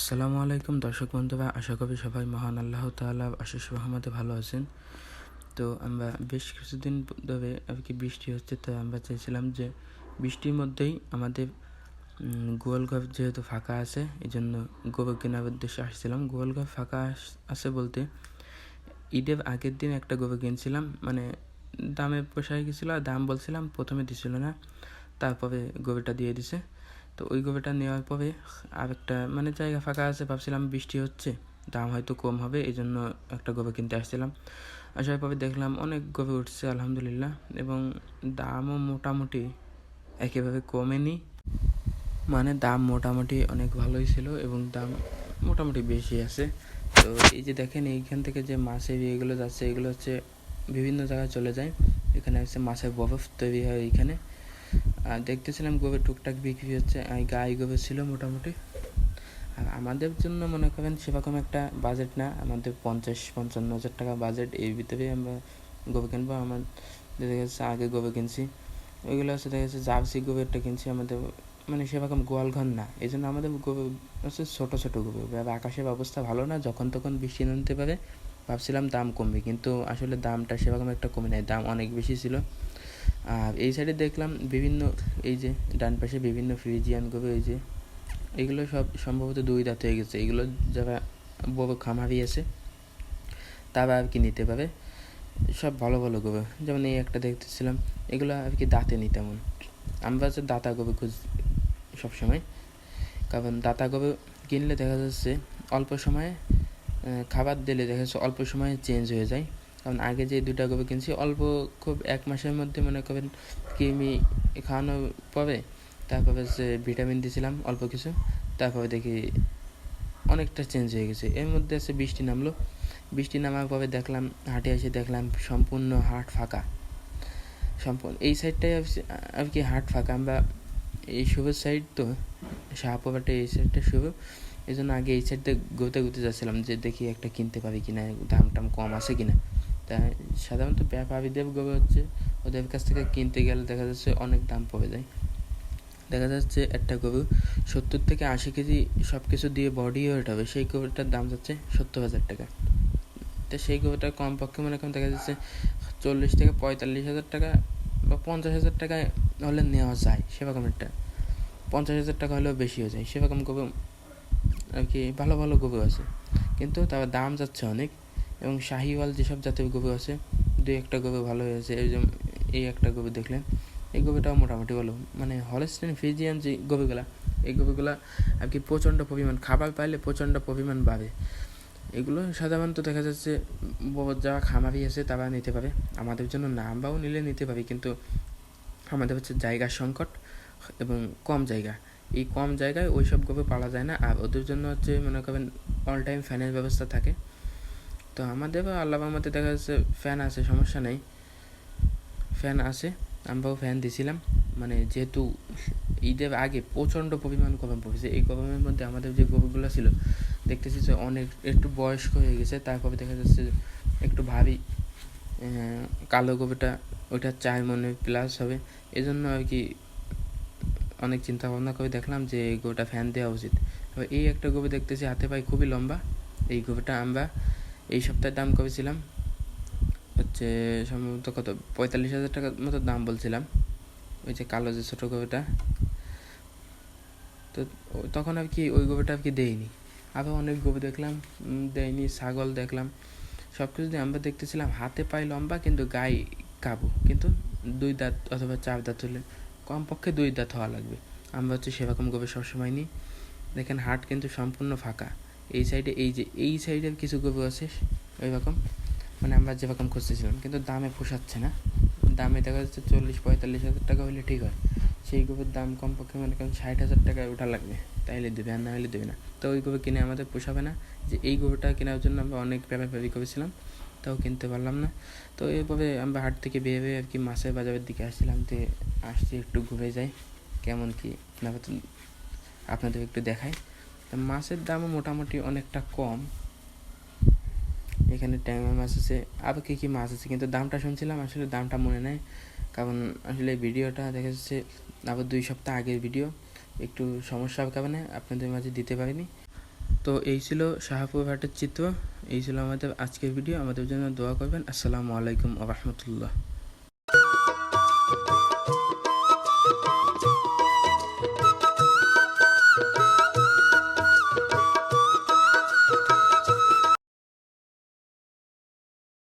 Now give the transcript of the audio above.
আসসালামু আলাইকুম, দর্শক বন্ধুরা, আশা করি সবাই মহান আল্লাহ তাআলা আশিস রহমতে ভালো আছেন। তো আমরা বেশ কিছুদিন ধরে আর কি বৃষ্টি হচ্ছে, তো আমরা চাইছিলাম যে বৃষ্টির মধ্যেই আমাদের গোয়াল গোয়ালঘর যেহেতু ফাঁকা আছে এই জন্য গোবর কেনার উদ্দেশ্যে আসছিলাম। গোয়াল গোয়ালঘর ফাঁকা আছে বলতে ঈদের আগের দিন একটা গোবর কিনছিলাম মানে দামে পোষায় গেছিল দাম বলছিলাম প্রথমে দিছিল না, তারপরে গোবরটা দিয়ে দিছে। তো ওই গোবরটা নেওয়ার পরে আর একটা মানে জায়গা ফাঁকা আছে, ভাবছিলাম বৃষ্টি হচ্ছে, দাম হয়তো কম হবে এই জন্য একটা গোবর কিনতে আসছিলাম। আসার পরে দেখলাম অনেক গোবর উঠছে, আলহামদুলিল্লাহ, এবং দামও মোটামুটি একেবারে কমেনি। মানে দাম মোটামুটি অনেক ভালোই ছিল এবং দাম মোটামুটি বেশি আছে। তো এই যে দেখেন, এইখান থেকে যে মাছের এগুলো যাচ্ছে, এগুলো হচ্ছে বিভিন্ন জায়গায় চলে যায়। এখানে হচ্ছে মাছের বরফ তৈরি হয় এইখানে। দেখতেছিলাম গোবের টুকটাক বিক্রি হচ্ছে আর গায়ে গোবের ছিল মোটামুটি। আর আমাদের জন্য মনে করেন সেরকম একটা বাজেট না, আমাদের পঞ্চাশ, পঞ্চান্ন হাজার টাকা বাজেট এর ভিতরেই আমরা গোবে কিনবো। আমার দেখা আগে গোবে কিনছি, ওইগুলো হচ্ছে দেখা যাচ্ছে জার্সি গোবেরটা কিনছি, আমাদের মানে সেরকম গোয়াল ঘর না। এই জন্য আমাদের গোবে হচ্ছে ছোটো ছোটো গোবে আকাশের অবস্থা ভালো না, যখন তখন বৃষ্টি নামতে পারে, ভাবছিলাম দাম কমবে, কিন্তু আসলে দামটা সেরকম একটা কমে নেয় দাম অনেক বেশি ছিল। আর এই সাইডে দেখলাম বিভিন্ন, এই যে ডান পাশে বিভিন্ন ফ্রিজিয়ান গোবে এই যে এগুলো সব সম্ভবত দুই দাঁত হয়ে গেছে। এগুলো যারা বড় খামারি আছে, তারা আর কি নিতে পারে। সব ভালো ভালো গোবে যেমন এই একটা দেখতেছিলাম, এগুলো আর কি দাঁতে নি তেমন। আমরা হচ্ছে দাঁতা গোবে খুঁজ, সবসময়। কারণ দাতা গোবে কিনলে দেখা যাচ্ছে অল্প সময়ে খাবার দিলে দেখা যাচ্ছে অল্প সময়ে চেঞ্জ হয়ে যায়। কারণ আগে যে দুটা গোবে কিনছি, অল্প খুব এক মাসের মধ্যে মনে করেন কৃমি খাওয়ানোর পরে তারপরে হচ্ছে ভিটামিন দিয়েছিলাম অল্প কিছু। তারপরে দেখি অনেকটা চেঞ্জ হয়ে গেছে। এর মধ্যে আছে বৃষ্টি নামলো। বৃষ্টি নামার পরে দেখলাম, হাটে এসে দেখলাম সম্পূর্ণ হাট ফাঁকা। সম্পূর্ণ এই সাইডটাই আর কি হাট ফাঁকা। আমরা এই শুভের সাইড তো শাহপুরাটা এই সাইডটা শুভ। এই জন্য আগে এই সাইডটা ঘুরতে ঘুরতে যাচ্ছিলাম যে দেখি একটা কিনতে পারি কিনা দাম টাম কম আছে কিনা। তা সাধারণত ব্যাপারীদের গোবর হচ্ছে, ওদের কাছ থেকে কিনতে গেলে দেখা যাচ্ছে অনেক দাম পড়ে যায়। দেখা যাচ্ছে একটা গরু সত্তর থেকে আশি কেজি সব কিছু দিয়ে বডি ওয়েট হবে, সেই গরুটার দাম যাচ্ছে সত্তর হাজার টাকা। তো সেই গরুটা কমপক্ষে মনে করেন দেখা যাচ্ছে চল্লিশ থেকে পঁয়তাল্লিশ হাজার টাকা বা পঞ্চাশ হাজার টাকায় হলে নেওয়া যায় সেরকম একটা। পঞ্চাশ হাজার টাকা হলেও বেশি হয়ে যায়, সেরকম গরু আর কি ভালো ভালো গরু আছে। কিন্তু তার দাম যাচ্ছে অনেক। এবং শাহিওয়াল যেসব জাতের গরু আছে, দুই একটা গরু ভালো হয়েছে এই এই একটা গরু দেখলেন, এই গরুটাও মোটামুটি ভালো। মানে হলস্টেন ফিজিয়ান যে গরুগুলা এই গরুগুলা আর কি প্রচণ্ড পরিমাণ, খাবার পাইলে প্রচণ্ড পরিমাণ বাড়ে। এগুলো সাধারণত দেখা যাচ্ছে যারা খামারি আছে তারা নিতে পারে। আমাদের জন্য না, আমরাও নিলে নিতে পারি, কিন্তু আমাদের হচ্ছে জায়গার সংকট এবং কম জায়গা। এই কম জায়গায় ওই সব গরু পালা যায় না, আর ওদের জন্য হচ্ছে মনে করেন অল টাইম ফ্যানের ব্যবস্থা থাকে। তো আমাদেরও আল্লাহ আমাদের দেখা যাচ্ছে ফ্যান আছে, সমস্যা নেই। ফ্যান আছে, আমরাও ফ্যান দিছিলাম। মানে যেহেতু ঈদের আগে প্রচণ্ড পরিমাণ গরম পড়েছে, এই গরমের মধ্যে আমাদের যে গরুগুলো ছিল, দেখতেছি যে অনেক একটু বয়স্ক হয়ে গেছে, তারপরে দেখা যাচ্ছে একটু ভারী কালো গরুটা, ওইটা চার মনে প্লাস হবে। এই জন্য আর কি অনেক চিন্তা ভাবনা করে দেখলাম যে এই গরুটা ফ্যান দেওয়া উচিত। এই একটা গরু দেখতেছি হাতে পাই খুবই লম্বা, এই গরুটা আমরা এই সপ্তাহের দাম কবে ছিলাম? হচ্ছে সম্ভবত কত? পঁয়তাল্লিশ হাজার টাকার মতো দাম বলছিলাম। ওই যে কালো যে ছোটো গরুটা তো তখন আর কি ওই গরুটা আর কি দেয়নি আবার অনেক গরু দেখলাম দেয়নি ছাগল দেখলাম। সব কিছু দিয়ে আমরা দেখতেছিলাম হাতে পায়ে লম্বা কিন্তু গায়ে কাবু। কিন্তু দুই দাঁত অথবা চার দাঁত হলে কমপক্ষে দুই দাঁত হওয়া লাগবে। আমরা হচ্ছে সেরকম গরু সবসময় নিই। দেখেন হাট কিন্তু সম্পূর্ণ ফাঁকা। এই সাইডে এই যে, এই সাইডের কিছু গরু আছে ওই রকম মানে আমরা যেরকম খুঁজতেছিলাম, কিন্তু দামে পোষাচ্ছে না। দামে দেখা যাচ্ছে চল্লিশ, পঁয়তাল্লিশ হাজার টাকা হলে ঠিক হয়। সেই গরুর দাম কমপক্ষে মানে কেমন ষাট হাজার টাকায় ওঠা লাগবে। তাইলে দেবে আর না হলে দেবে না। তো ওই গরু কিনে আমাদের পোষাবে না। যে এই গরুটা কেনার জন্য আমরা অনেক ব্যাপারি করেছিলাম, তাও কিনতে পারলাম না। তো এরপরে আমরা হাট থেকে বেয়ে বেয়ে আর কি মাছের বাজারের দিকে আসছিলাম তো আসছি একটু ঘুরে যাই, কেমন কি? আপনাদের একটু দেখাই। তো মাছের দামও মোটামুটি অনেকটা কম। এখানে ট্যাংরা মাছ আছে। আরও কী কী মাছ আছে? কিন্তু দামটা শুনছিলাম, আসলে দামটা মনে নেই। কারণ আসলে ভিডিওটা দেখা যাচ্ছে আবার দুই সপ্তাহ আগের ভিডিও। একটু সমস্যার কারণে আপনাদের মাঝে দিতে পারিনি। তো এই ছিল শাহাপুর ঘাটের চিত্র। এই ছিল আমাদের আজকের ভিডিও। আমাদের জন্য দোয়া করবেন। আসসালামু আলাইকুম রহমতুল্লাহ।